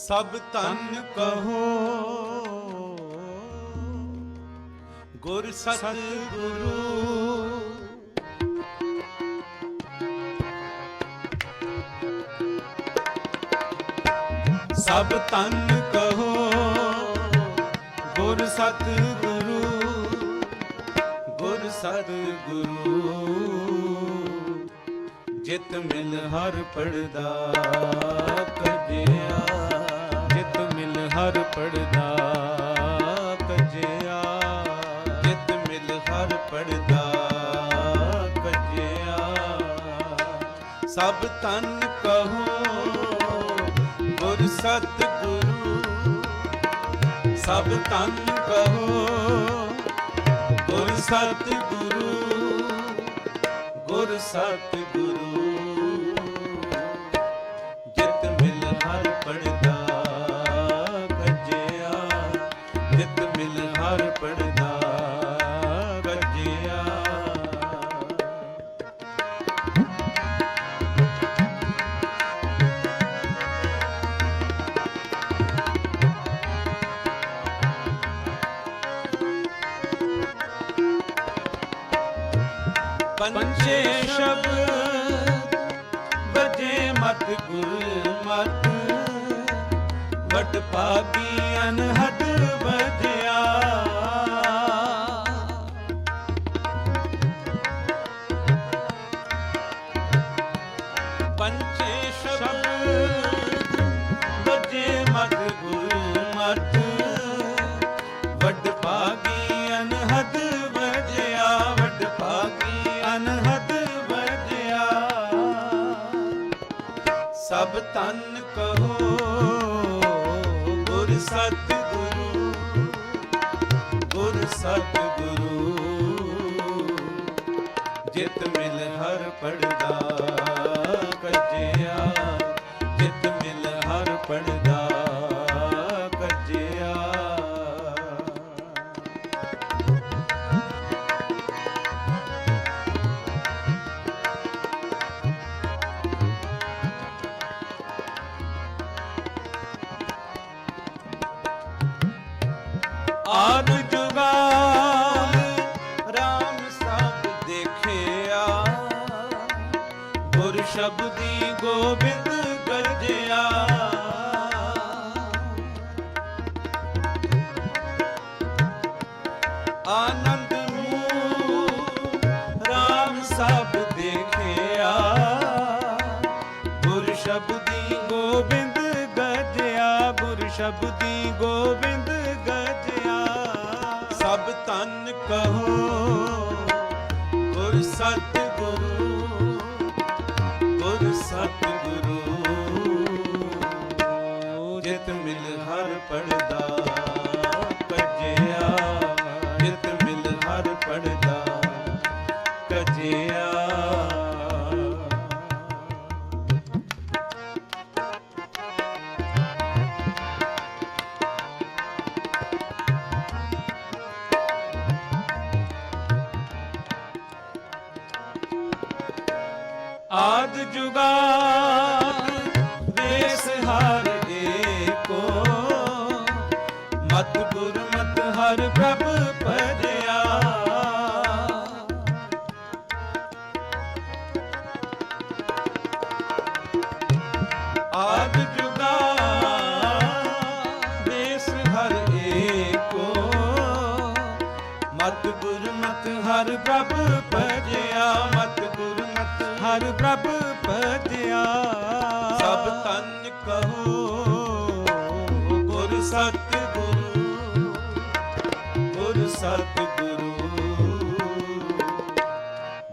ਸਭ ਤਨ ਕਹੋ। ਗੁਰ ਸਤ ਗੁਰੂ ਸਭ ਤਨ ਕਹੋ। ਗੁਰ ਸਤ ਗੁਰੂ ਗੁਰ ਸਤ ਗੁਰੂ ਜਿਤ ਮਿਲ ਹਰ ਪੜਦਾ ਕਜਿਆ ਹਰ ਪੜਦਾ ਕਜਿਆ, ਜਿਤ ਮਿਲ ਹਰ ਪੜਦਾ ਕਜਿਆ। ਸਭ ਤਨ ਕਹੋ, ਗੁਰ ਸਤ ਗੁਰੂ ਸਭ ਤਨ ਕਹੋ, ਗੁਰ ਸਤ ਗੁਰੂ ਗੁਰ ਸਤ ਗੁਰੂ ਪੰਚੇ ਸ਼ਬਦ ਬਜੇ ਮਤ ਗੁਰ ਮਤ ਵਟ ਪਾਗੀ ਅਨਹਦ ਬਜਿਆ ਸਭ ਤਨ ਕਹੋ ਗੁਰ ਸਤ ਗੁਰੂ ਗੁਰ ਸਤ ਗੁਰੂ ਜਿਤ ਮਿਲ ਹਰ ਪੜਦਾ ਆਦ ਜੁਗਾਲ RAM ਸਭ ਦੇਖਿਆ। ਗੁਰ ਸ਼ਬਦੀ ਗੋਬਿੰਦ ਗਰਜਿਆ। ਆਨੰਦ ਨੂੰ RAM ਸਭ ਦੇਖਿਆ। ਗੁਰ ਸ਼ਬਦੀ ਗੋਬਿੰਦ ਗਜਿਆ ਗੁਰ ਸ਼ਬਦੀ ਗੋਬਿੰਦ ਕਹੋ ਗੁਰ ਸਤ ਆਦ ਜੁਗਾਦ ਵੇਸ ਹਰ ਏਕੋ। ਮਤ ਗੁਰ ਮਤ ਹਰ ਪ੍ਰਭ ਭਜਿਆ। ਆਦ ਜੁਗਾਦ, ਦੇਸ ਹਰ ਏਕੋ। ਮਤ ਗੁਰ ਮਤ ਹਰ ਪ੍ਰਭ ਭਜਿਆ। ਮਤ ਗੁਰ ਮਤ ਹਰ ਪ੍ਰਭ ਸਭ ਤਨ ਕਹੋ ਗੁਰ ਸਤ ਗੁਰੂ ਗੁਰ ਸਤ ਗੁਰੂ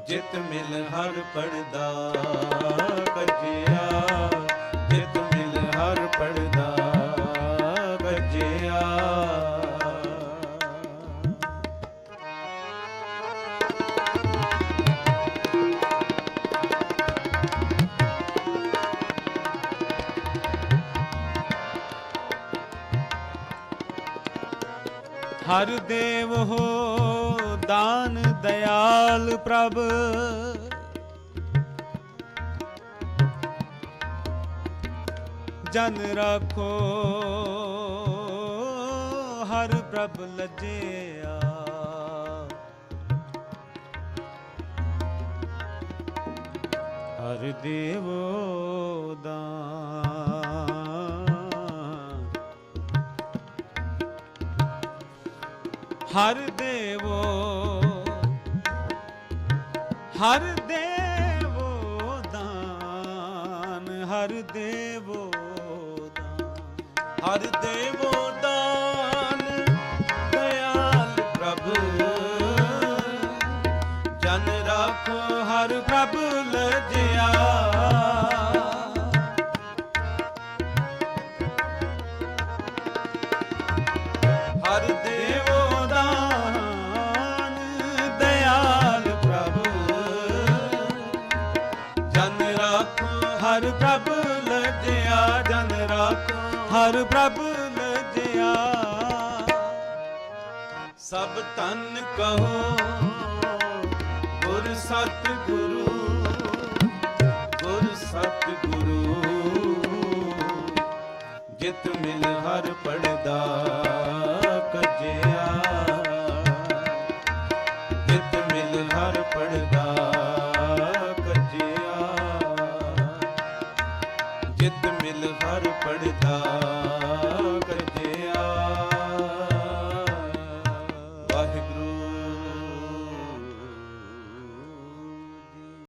ਜਿਤ ਮਿਲ ਹਰ ਪੜਦਾ। ਹਰ ਦੇਵ ਹੋ ਦਾਨ ਦਇਆਲ ਪ੍ਰਭ। ਜਨ ਰੱਖੋ ਹਰ ਪ੍ਰਭ ਲਜਿਆ। ਹਰ ਦੇਵੋ ਹਰ ਦੇਵੋ ਹਰ ਦੇਵੋ ਦਾਨ, ਹਰ ਦੇਵੋ ਦਾਨ, ਹਰ ਦੇਵੋ ਦਾਨ, ਦਇਆਲ ਪ੍ਰਭ। ਜਨ ਰਾਖੋ, ਹਰ ਪ੍ਰਭ ਲਜਿਆ। ਪ੍ਰਭ ਲਜਿਆ। ਸਭ ਤਨ ਕਹੋ, ਗੁਰ ਸਤ ਗੁਰੂ ਗੁਰ ਸਤ ਗੁਰੂ ਜਿਤ ਮਿਲ ਹਰ ਪੜਦਾ, ਕਜਿਆ। ਹਰ ਪੜਦਾ।